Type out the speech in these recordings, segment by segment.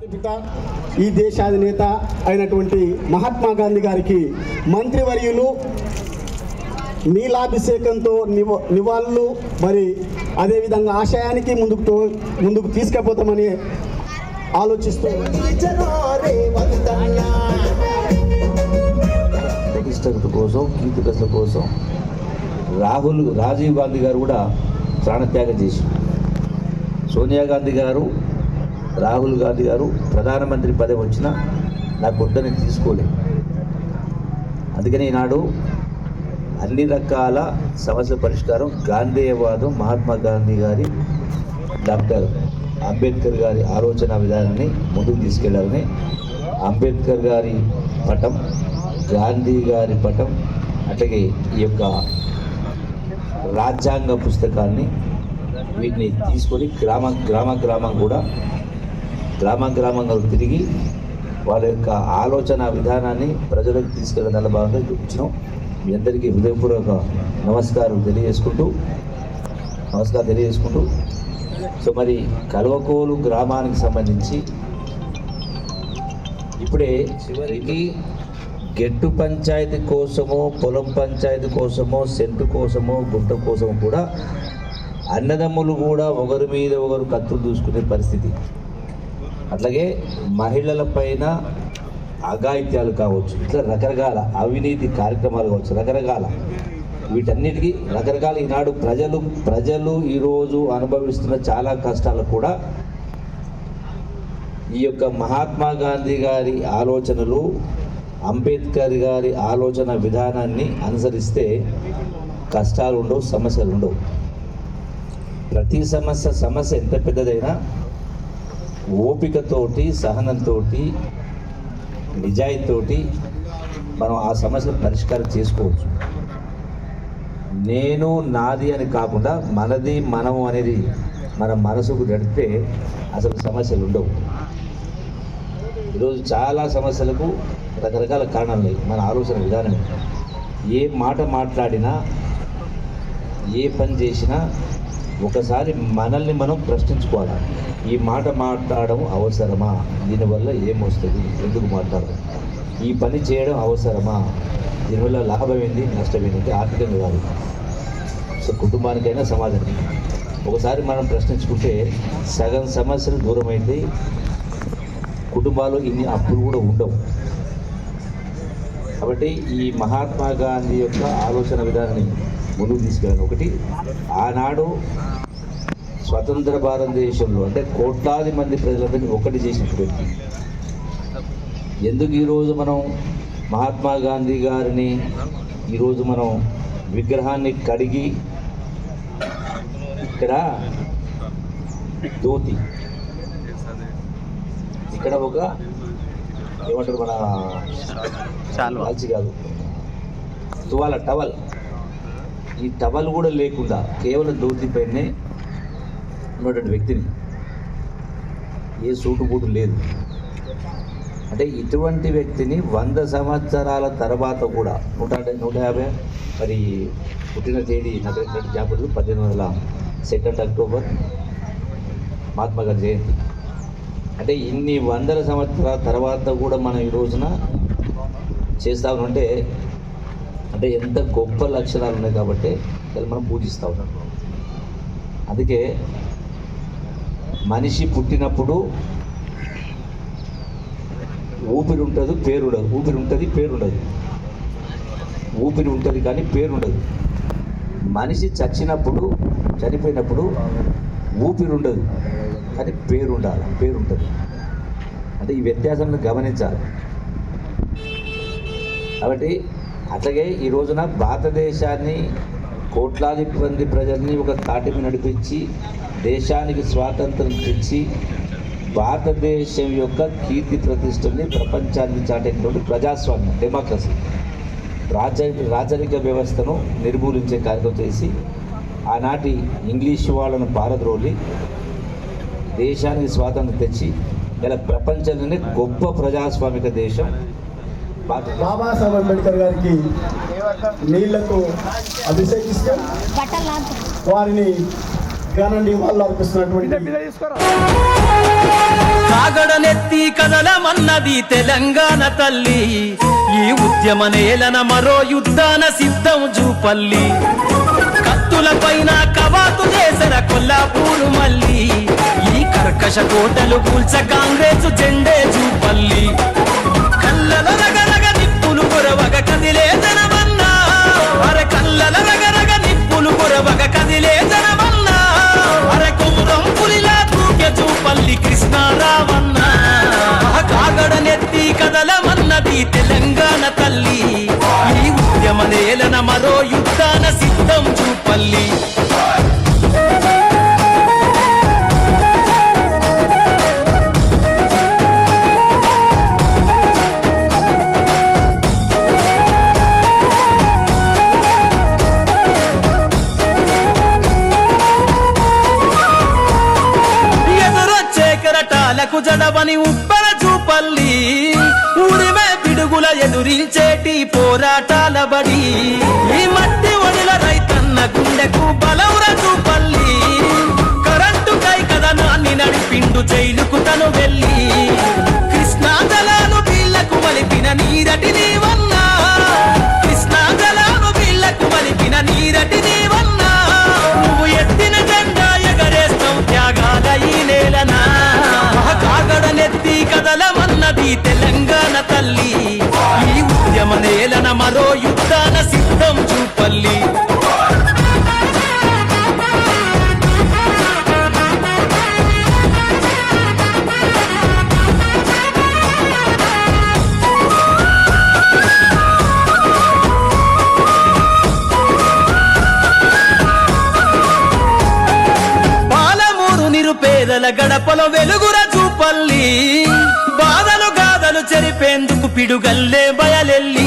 పిత ఈ దేశాధినేత అయినటువంటి మహాత్మా గాంధీ గారికి మంత్రివర్యులు నీలాభిషేకంతో నివ నివాళులు మరి అదేవిధంగా ఆశయానికి ముందుకు ముందుకు తీసుకుపోతామని ఆలోచిస్తూ ప్రతిష్టత కోసం కీర్తికసల కోసం రాహుల్ రాజీవ్ గాంధీ గారు కూడా ప్రాణత్యాగం చేశారు. సోనియా గాంధీ గారు రాహుల్ గాంధీ గారు ప్రధానమంత్రి పదవి వచ్చినా నాకు వద్దని తీసుకోలేదు అందుకని ఈనాడు అన్ని రకాల సమస్య పరిష్కారం గాంధేయవాదం మహాత్మా గాంధీ గారి డాక్టర్ అంబేద్కర్ గారి ఆలోచన విధానాన్ని ముందుకు తీసుకెళ్ళాలని అంబేద్కర్ గారి పటం గాంధీ గారి పటం అట్లాగే ఈ యొక్క రాజ్యాంగ పుస్తకాన్ని వీటిని తీసుకొని గ్రామ గ్రామ గ్రామం కూడా గ్రామ గ్రామంగా తిరిగి వాళ్ళ యొక్క ఆలోచన విధానాన్ని ప్రజలకు తీసుకెళ్ళడం భాగంగా చూపించినాం. మీ అందరికీ హృదయపూర్వక నమస్కారం తెలియజేసుకుంటూ నమస్కారం తెలియజేసుకుంటూ. సో మరి కల్వకోలు గ్రామానికి సంబంధించి ఇప్పుడే చివరికి గెట్టు పంచాయతీ కోసమో పొలం పంచాయతీ కోసమో సెంటు కోసమో గుంట కోసమో కూడా అన్నదమ్ములు కూడా ఒకరి మీద ఒకరు కత్తులు దూసుకునే పరిస్థితి. అట్లాగే మహిళల పైన అఘాయిత్యాలు కావచ్చు ఇట్లా రకరకాల అవినీతి కార్యక్రమాలు కావచ్చు రకరకాల. వీటన్నిటికీ రకరకాల ఈనాడు ప్రజలు ప్రజలు ఈరోజు అనుభవిస్తున్న చాలా కష్టాలు కూడా ఈ యొక్క మహాత్మా గాంధీ గారి ఆలోచనలు అంబేద్కర్ గారి ఆలోచన విధానాన్ని అనుసరిస్తే కష్టాలు ఉండవు సమస్యలు ఉండవు. ప్రతి సమస్య సమస్య ఎంత పెద్దదైనా ఓపికతోటి సహనంతో నిజాయితీతోటి మనం ఆ సమస్యను పరిష్కారం చేసుకోవచ్చు. నేను నాది అని కాకుండా మనది మనము అనేది మన మనసుకు నడిపితే అసలు సమస్యలు ఉండవు. ఈరోజు చాలా సమస్యలకు రకరకాల కారణాలు లేవు మన ఆలోచన విధానం ఏ మాట మాట్లాడినా ఏ పని చేసినా ఒకసారి మనల్ని మనం ప్రశ్నించుకోవాలి? ఈ మాట మాట్లాడడం అవసరమా? దీనివల్ల ఏమొస్తుంది? ఎందుకు మాట్లాడడం? ఈ పని చేయడం అవసరమా? దీనివల్ల లాభం ఏంది నష్టం ఏంటి ఆర్థికంగా కాదు సో కుటుంబానికైనా సమాజానికి ఒకసారి మనం ప్రశ్నించుకుంటే సగం సమస్యలు దూరమైంది. కుటుంబాలు ఇన్ని అప్పులు కూడా ఉండవు. కాబట్టి ఈ మహాత్మా గాంధీ యొక్క ఆలోచన విధానాన్ని ముందుకు తీసుకెళ్ళాను. ఒకటి ఆనాడు స్వతంత్ర భారతదేశంలో అంటే కోట్లాది మంది ప్రజలందరినీ ఒకటి చేసినటువంటి ఎందుకు ఈరోజు మనం మహాత్మా గాంధీ గారిని ఈరోజు మనం విగ్రహాన్ని కడిగి ఇక్కడ ధోతి ఇక్కడ ఒక ఏమంటారు మన లాల్చి కాదు తువాల టవల్. ఈ టవల్ కూడా లేకుండా కేవలం ధోతి పైనే ఉన్నటువంటి వ్యక్తిని ఏ సూటు బూటు లేదు. అంటే ఇటువంటి వ్యక్తిని వంద సంవత్సరాల తర్వాత కూడా నూట నూట యాభై మరి పుట్టిన తేదీ నాకు జ్ఞాపకం పద్దెనిమిది వందల సెకండ్ అక్టోబర్ మహాత్మా గాంధీ జయంతి. అంటే ఇన్ని వందల సంవత్సరాల తర్వాత కూడా మనం ఈ రోజున చేస్తా ఉంటే అంటే ఎంత గొప్ప లక్షణాలు ఉన్నాయి కాబట్టి మనం పూజిస్తూ ఉన్నాం. అందుకే మనిషి పుట్టినప్పుడు ఊపిరి ఉంటుంది పేరు ఉండదు. ఊపిరి ఉంటుంది పేరు ఉండదు. ఊపిరి ఉంటుంది కానీ పేరు ఉండదు. మనిషి చచ్చినప్పుడు చనిపోయినప్పుడు ఊపిరి ఉండదు. కానీ పేరు ఉండాలి పేరు ఉంటుంది అంటే ఈ వ్యత్యాసాన్ని గమనించాలి. కాబట్టి అట్లాగే ఈ రోజున భారతదేశాన్ని కోట్లాది మంది ప్రజల్ని ఒక తాటికి నడిపించి దేశానికి స్వాతంత్రం తెచ్చి భారతదేశం యొక్క కీర్తి ప్రతిష్టని ప్రపంచానికి చాటేటువంటి ప్రజాస్వామ్యం డెమోక్రసీ రాజ రాజరిక వ్యవస్థను నిర్మూలించే కార్యక్రమం చేసి ఆనాటి ఇంగ్లీష్ వాళ్ళను పారద్రోలి దేశానికి స్వాతంత్రం తెచ్చి ఇలా ప్రపంచంలోనే గొప్ప ప్రజాస్వామిక దేశం. బాబాసాహెబ్ అంబేద్కర్ గారికి నీళ్ళతో అభిషేకిస్తూ వారిని ఘన నివాళులు అర్పిస్తున్నటువంటి కాగడనెత్తి కదలమన్నది తెలంగాణ తల్లి. ఈ ఉద్యమ నేలన మరో యుద్ధాన సిద్ధం జూపల్లి. కత్తుల పైన కవాతు చేసిన కొల్లాపూరు మల్లి. ఈ కర్కశ కోటలు కూల్చ కాంగ్రెస్ జెండే జూపల్లి కళ్ళల రగరగ నిప్పులు కొరవగ కదిలే జనమన్నా. అరే కళ్ళల రగరగ నిప్పులు కొరవగ కదిలే జనమన్నా. అరే కుమురం పులిలా తూకె చూపల్లి కృష్ణారావన్న. కాగడనెత్తి కదలమన్నది తెలంగాణ తల్లి. ఈ ఉద్యమ నేలన మరో యుద్ధాన సిద్ధం చూపల్లి. ఎదురించేటి పోరాటాల బడి. ఈ మట్టి ఒడిల రైతన్న గుండెకు బలవుర పల్లి. కరెంటు కై కథనాన్ని నడిపిండు జైలు నిరుపేదల గడపలో వెలుగుర చూపల్లి. బాధలు గాథలు చెరిపేందుకు పిడుగల్లే బయలెల్లి.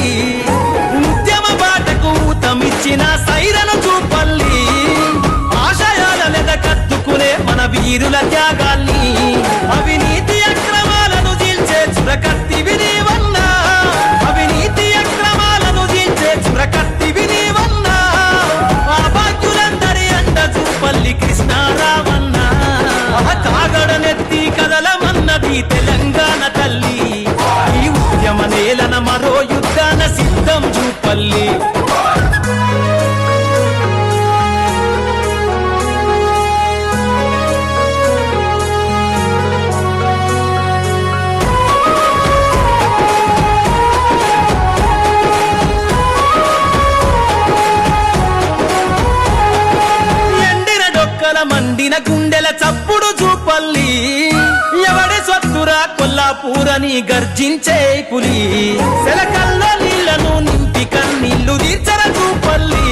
కదలమన్నది తెలంగాణ తల్లి. ఈ ఉద్యమ నేలన మరో యుద్ధాన సిద్ధం చూపల్లి. మండిన గుండెల చప్పుడు చూపల్లి. ఎవడి కొల్లాపూరని గర్జించే పులి. సెలకల్లో నీళ్ళను నింపి కన్నీళ్ళు తీర్చరకు పల్లి.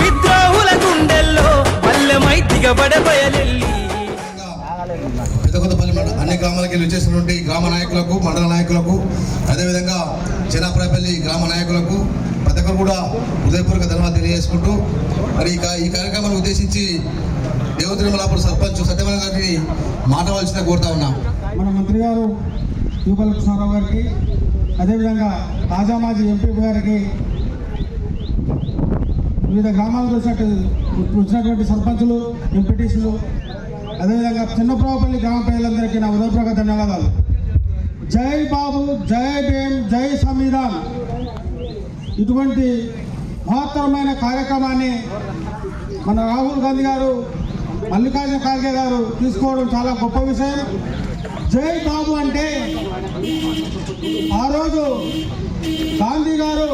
విద్రోహుల గుండెల్లో బల్లెమై దిగబడే బయలెల్లి అన్ని గ్రామాలకి వెళ్ళి వచ్చేసినటువంటి గ్రామ నాయకులకు మండల నాయకులకు అదేవిధంగా చిన్నాపురపల్లి గ్రామ నాయకులకు ప్రతి ఒక్కరు కూడా హృదయపూర్వక ధన్యవాదాలు తెలియజేసుకుంటూ మరి ఈ ఈ కార్యక్రమాన్ని ఉద్దేశించి దేవతిమలాపురం సర్పంచ్ సత్యమణ గారిని మాటవలసిన కోరుతా ఉన్నాం. మన మంత్రి గారు యూపల్ కృష్ణారావు గారికి అదేవిధంగా తాజా మాజీ ఎంపీ గారికి వివిధ గ్రామాలకు వచ్చినట్టు వచ్చినటువంటి సర్పంచులు ఎంపీటీసులు అదేవిధంగా చిన్నప్రావపల్లి గ్రామ ప్రజలందరికీ నా ఉదయపూర్వక ధన్యవాదాలు. జై బాబు జై భీమ్ జై సంవిధాన్. ఇటువంటి మహత్తరమైన కార్యక్రమాన్ని మన రాహుల్ గాంధీ గారు మల్లికార్జున ఖార్గే గారు తీసుకోవడం చాలా గొప్ప విషయం. జై బాబు అంటే ఆ రోజు గాంధీ గారు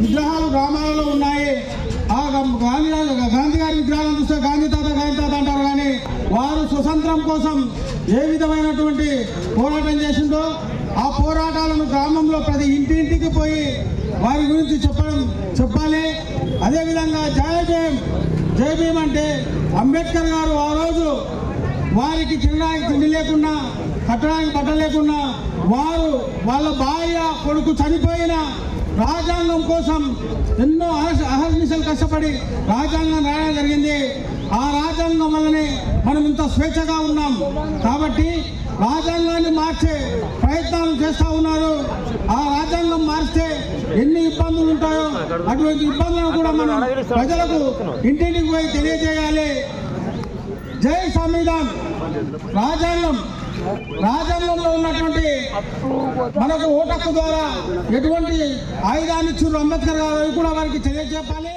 విగ్రహాలు గ్రామాలలో ఉన్నాయి. ఆ గాంధీ గాంధీ గారి విగ్రహాలను చూస్తే గాంధీ తాత గాంధీ తాత అంటారు కానీ వారు స్వతంత్రం కోసం ఏ విధమైనటువంటి పోరాటం చేసిందో ఆ పోరాటాలను గ్రామంలో ప్రతి ఇంటింటికి పోయి వారి గురించి చెప్పడం చెప్పాలి. అదేవిధంగా జయ భీమ్ జయ భీమ్ అంటే అంబేద్కర్ గారు ఆ రోజు వారికి తినడానికి తిండి లేకుండా కట్టడానికి బట్ట లేకున్నా వారు వాళ్ళ భార్య కొడుకు చనిపోయిన రాజ్యాంగం కోసం ఎన్నో అహర్నిశలు కష్టపడి రాజ్యాంగం రాయడం జరిగింది. ఆ రాజ్యాంగం వల్లనే మనం ఇంత స్వేచ్ఛగా ఉన్నాం. కాబట్టి రాజ్యాంగాన్ని మార్చే ప్రయత్నాలు చేస్తూ ఉన్నారు. ఆ రాజ్యాంగం మారిస్తే ఎన్ని ఇబ్బందులు ఉంటాయో అటువంటి ఇబ్బందులను కూడా మనం ప్రజలకు ఇంటింటికి పోయి తెలియజేయాలి. జై సంవిధాన్. రాజ్యాంగం రాజ్యాంగంలో ఉన్నటువంటి మనకు ఓటక్కు ద్వారా ఎటువంటి ఆయుధాన్ని ఇచ్చారు అంబేద్కర్ గారు కూడా వారికి తెలియజెప్పాలి